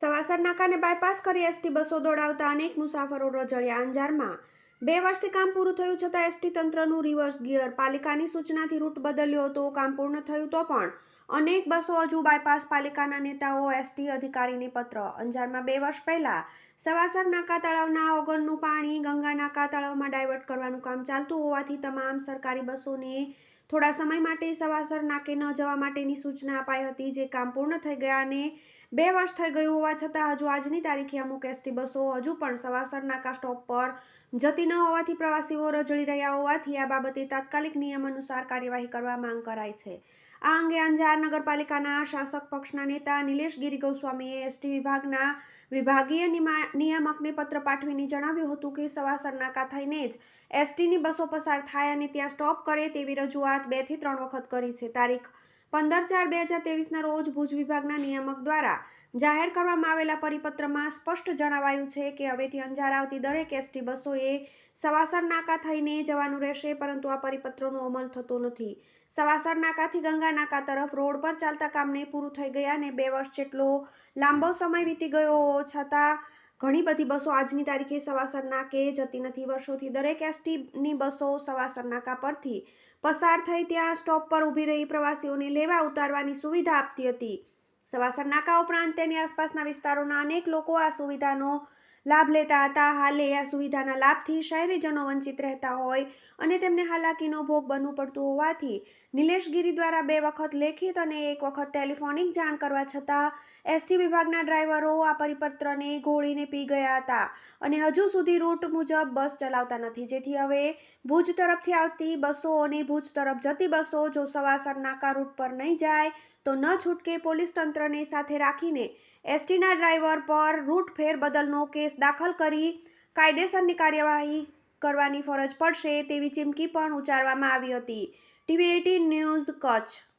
Savasar નાકાને bypass કરી ST બસો દોડાવતા અનેક મુસાફરો રજળ્યા અંજારમાં. બે વર્ષથી કામ પૂરું થયું છતાં એસટી તંત્રનું રિવર્સ ગિયર પાલિકાની સૂચનાથી રૂટ બદલ્યો હતો, કામ પૂર્ણ થયું તો પણ અનેક બસો હજુ બાયપાસ પાલિકાના નેતાઓ, એસટી અધિકારીને પત્ર. અંજારમાં બે વર્ષ પહેલા સવાસર નાકા તળાવના ઓગણનું પાણી, ગંગા નાકા તળાવમાં ડાયવર્ટ કરવાનું કામ ચાલતું હોવાથી તમામ સરકારી બસોને થોડા સમય માટે સવાસર નાકે ન જવા માટેની સૂચના અપાઈ હતી, જે કામ પૂર્ણ થઈ ગયા અને બે વર્ષ થઈ ગયું હોવા છતાં હજુ આજની તારીખે અમુક એસટી બસો હજુ પણ સવાસર નાકા સ્ટોપ પર જતી ન હોવાથી પ્રવાસીઓ રજળી રહ્યા હોવાથી આ બાબતે તાત્કાલિક નિયમ અનુસાર કાર્યવાહી કરવા માંગ કરાઈ છે. આ અંગે અંજાર નગરપાલિકાના શાસક પક્ષના નેતા નિલેશ ગિરી ગોસ્વામીએ એસટી વિભાગના વિભાગીય નિયામકને પત્ર પાઠવીને જણાવ્યું હતું કે સવાસર નાકા થઈને જ એસટીની બસો પસાર થાય અને ત્યાં સ્ટોપ કરે તેવી રજૂઆત બેથી ત્રણ વખત કરી છે. તારીખ પંદર ચાર બે હજાર તેવીસના રોજ ભુજ વિભાગના નિયામક દ્વારા જાહેર કરવામાં આવેલા પરિપત્રમાં સ્પષ્ટ જણાવાયું છે કે હવેથી અંજાર આવતી દરેક એસટી બસોએ સવાસર નાકા થઈને જવાનું રહેશે, પરંતુ આ પરિપત્રનો અમલ થતો નથી. સવાસર નાકાથી ગંગા નાકા તરફ રોડ પર ચાલતા કામને પૂરું થઈ ગયા અને બે વર્ષ જેટલો લાંબો સમય વીતી ગયો છતાં ઘણી બધી બસો આજની તારીખે સવાસર નાકે જતી નથી વર્ષોથી. દરેક એસટીની બસો સવાસર નાકા પરથી પસાર થઈ ત્યાં સ્ટોપ પર ઊભી રહી પ્રવાસીઓને લેવા ઉતારવાની સુવિધા આપતી હતી. સવાસર નાકા ઉપરાંત તેની આસપાસના વિસ્તારોના અનેક લોકો આ સુવિધાનો લાભ લેતા હતા. હાલે આ સુવિધાના લાભથી શહેરીજનો વંચિત રહેતા હોય અને તેમને હાલાકીનો ભોગ બનવું પડતું હોવાથી નિલેશગીરી દ્વારા બે વખત લેખિત અને એક વખત ટેલિફોનિક જાણ કરવા છતાં એસટી વિભાગના ડ્રાઈવરો આ પરિપત્રને ઘોળીને પી ગયા હતા અને હજુ સુધી રૂટ મુજબ બસ ચલાવતા નથી. જેથી હવે ભુજ તરફથી આવતી બસો અને ભુજ તરફ જતી બસો જો સવાસર નાકા રૂટ પર નહીં જાય તો ન છૂટકે પોલીસ તંત્રને સાથે રાખીને એસટીના ડ્રાઈવર પર રૂટ ફેર બદલનો દાખલ કરી કાયદેસરની કાર્યવાહી કરવાની ફરજ પડશે તેવી ચીમકી પણ ઉચ્ચારવામાં આવી હતી. TV eighteen news Kutch